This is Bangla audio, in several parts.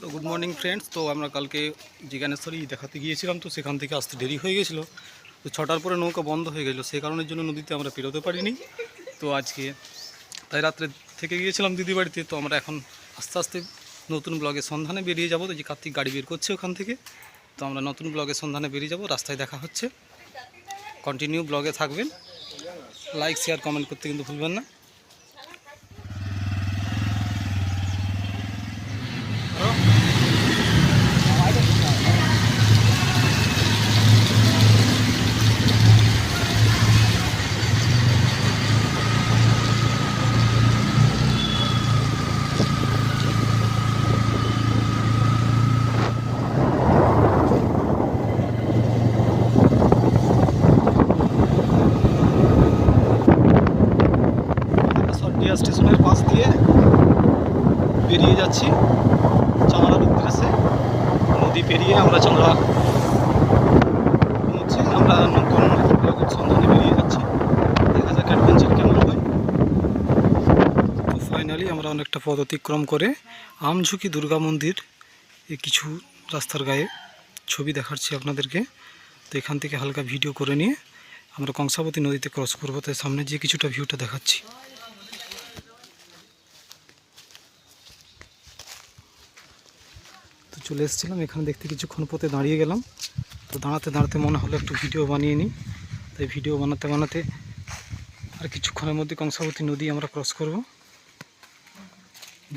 তো গুড মর্নিং ফ্রেন্ডস তো আমরা কালকে জিজ্ঞানেশ্বরী দেখাতে গিয়েছিলাম, তো সেখান থেকে আসতে দেরি হয়ে গেছিল। তো ছটার পরে নৌকা বন্ধ হয়ে গেছিল সেই কারণের জন্য নদীতে আমরা পেরোতে পারিনি। তো আজকে তাই রাত্রে থেকে গিয়েছিলাম দিদি বাড়িতে। তো আমরা এখন আস্তে আস্তে নতুন ব্লগের সন্ধানে বেরিয়ে যাব। তো যে কার্তিক গাড়ি বের করছে ওখান থেকে। তো আমরা নতুন ব্লগের সন্ধানে বেরিয়ে যাব। রাস্তায় দেখা হচ্ছে। কন্টিনিউ ব্লগে থাকবেন। লাইক শেয়ার কমেন্ট করতে কিন্তু ভুলবেন না সর্ডিয়া স্টেশনের পাশ দিয়ে বেরিয়ে যাচ্ছি। চাংড়ার উদ্দেশ্যে নদী পেরিয়ে আমরা চাংড়া পৌঁছে আমরা নতুন ব্লগের সন্ধানে বেরিয়ে যাচ্ছি। দেখা যাক অ্যাডভেঞ্চার কেমন হয়। ফাইনালি আমরা অনেকটা পথ অতিক্রম করে আমঝুঁকি দুর্গা মন্দির এই কিছু রাস্তার গায়ে ছবি দেখাচ্ছি আপনাদেরকে। তো এখান থেকে হালকা ভিডিও করে নিয়ে আমরা কংসাবতী নদীতে ক্রস করব। তাই সামনে যে কিছুটা ভিউটা দেখাচ্ছি। চলে এসেছিলাম, এখানে দেখতে কিছুক্ষণ পথে দাঁড়িয়ে গেলাম। তো দাঁড়াতে দাঁড়াতে মনে হলো একটু ভিডিও বানিয়ে নিই। তাই ভিডিও বানাতে বানাতে আর কিছুক্ষণের মধ্যে কংসাবতী নদী আমরা ক্রস করব।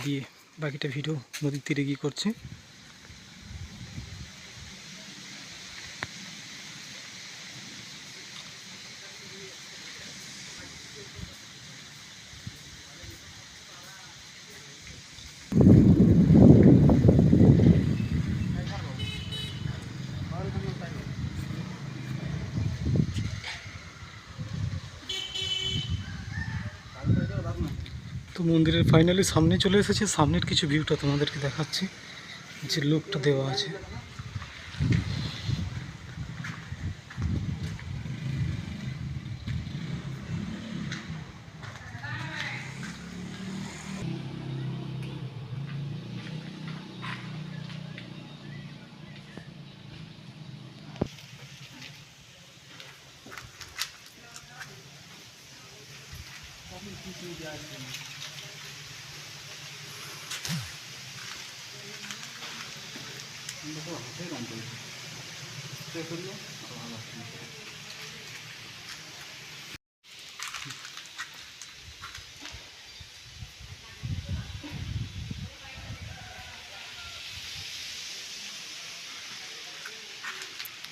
দিয়ে বাকিটা ভিডিও নদীর তীরে গিয়ে করছি। তো মন্দিরের ফাইনালি সামনে চলে এসেছে। সামনের কিছু ভিউটা তোমাদেরকে দেখাচ্ছি। যে লুকটা দেওয়া আছে।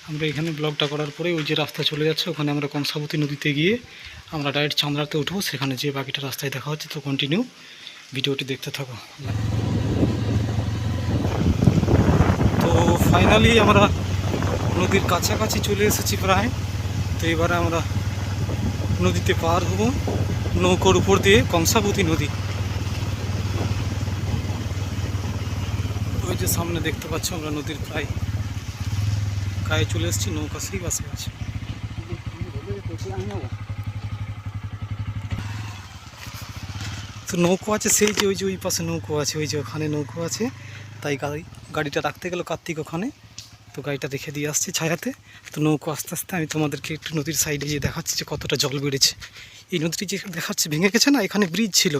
আমরা এখানে ব্লগটা করার পরে ওই যে রাস্তা চলে যাচ্ছে, ওখানে আমরা কংসাবতী নদীতে গিয়ে আমরা ডাইরেক্ট চান্দ্রাতে উঠবো, সেখানে যে বাকিটা রাস্তায় দেখা হচ্ছে, তো কন্টিনিউ ভিডিওটি দেখতে থাকো। তো ফাইনালি আমরা নদীর কাছাকাছি চলে এসেছি প্রায়, তো এবারে আমরা নদীতে পার হব, নৌকোর উপর দিয়ে কংসাবতী নদী। ওই যে সামনে দেখতে পাচ্ছ আমরা নদীর প্রায় গায়ে চলে এসেছি, নৌকা সেই বাসে আছে। তো নৌকো আছে সেই যে ওই যে ওই পাশে নৌকো আছে, ওই যে ওখানে নৌকো আছে। তাই গাড়ি, গাড়িটা রাখতে গেল কার্তিক ওখানে। তো গাড়িটা রেখে দিয়ে আসছে ছায়াতে। তো নৌকো আস্তে আস্তে আমি তোমাদেরকে একটু নদীর সাইডে গিয়ে দেখাচ্ছি যে কতটা জল বেড়েছে। এই নদীটি যে দেখাচ্ছে ভেঙে গেছে না, এখানে ব্রিজ ছিল।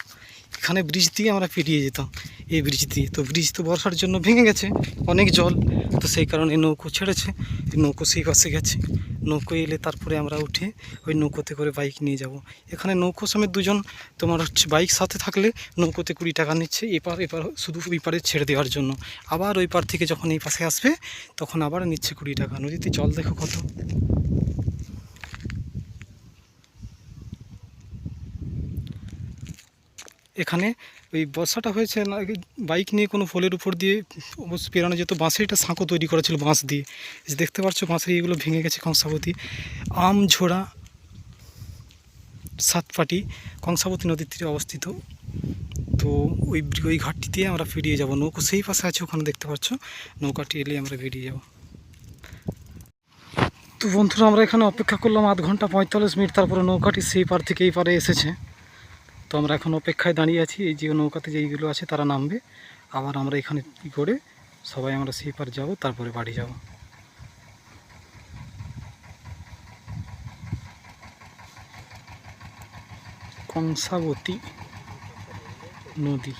এখানে ব্রিজ দিয়ে আমরা পেরিয়ে যেতাম, এই ব্রিজ দিয়ে। তো ব্রিজ তো বর্ষার জন্য ভেঙে গেছে, অনেক জল। তো সেই কারণে নৌকো ছেড়েছে, নৌকো সেই পাশে গেছে। নৌকো এলে তারপরে আমরা উঠে ওই নৌকোতে করে বাইক নিয়ে যাব। এখানে নৌকো সমেত দুজন, তোমার হচ্ছে বাইক সাথে থাকলে নৌকোতে কুড়ি টাকা নিচ্ছে, এপার এপার শুধু ওই পারে ছেড়ে দেওয়ার জন্য। আবার ওই পার থেকে যখন এই পাশে আসবে, তখন আবার নিচ্ছে কুড়ি টাকা। নদীতে জল দেখো কত। এখানে ওই বর্ষাটা হয়েছে না বাইক নিয়ে কোনো ফলের উপর দিয়ে অবশ্য পেরানো যেত, বাঁশের একটা সাঁকো তৈরি করা ছিল বাঁশ দিয়ে। দেখতে পাচ্ছ বাঁশের এগুলো ভেঙে গেছে কংসাবতী। আম, ঝোড়া, সাতপাটি কংসাবতী নদীর তীরে অবস্থিত। তো ওই ওই ঘাটটিতে আমরা ফিরিয়ে যাব। নৌকো সেই পাশে আছে ওখানে দেখতে পাচ্ছ। নৌকাটি এলে আমরা বেরিয়ে যাব। তো বন্ধুরা, আমরা এখানে অপেক্ষা করলাম আধ ঘণ্টা পঁয়তাল্লিশ মিনিট, তারপরে নৌকাটি সেই পার থেকে এই পারে এসেছে। তো আমরা এখন অপেক্ষায় দাঁড়িয়ে আছি, এই যে নৌকাতে যেইগুলো আছে তারা নামবে। আবার আমরা এখানে কী করে সবাই আমরা সেই পার যাব, তারপরে বাড়ি যাব। কংসাবতী নদী।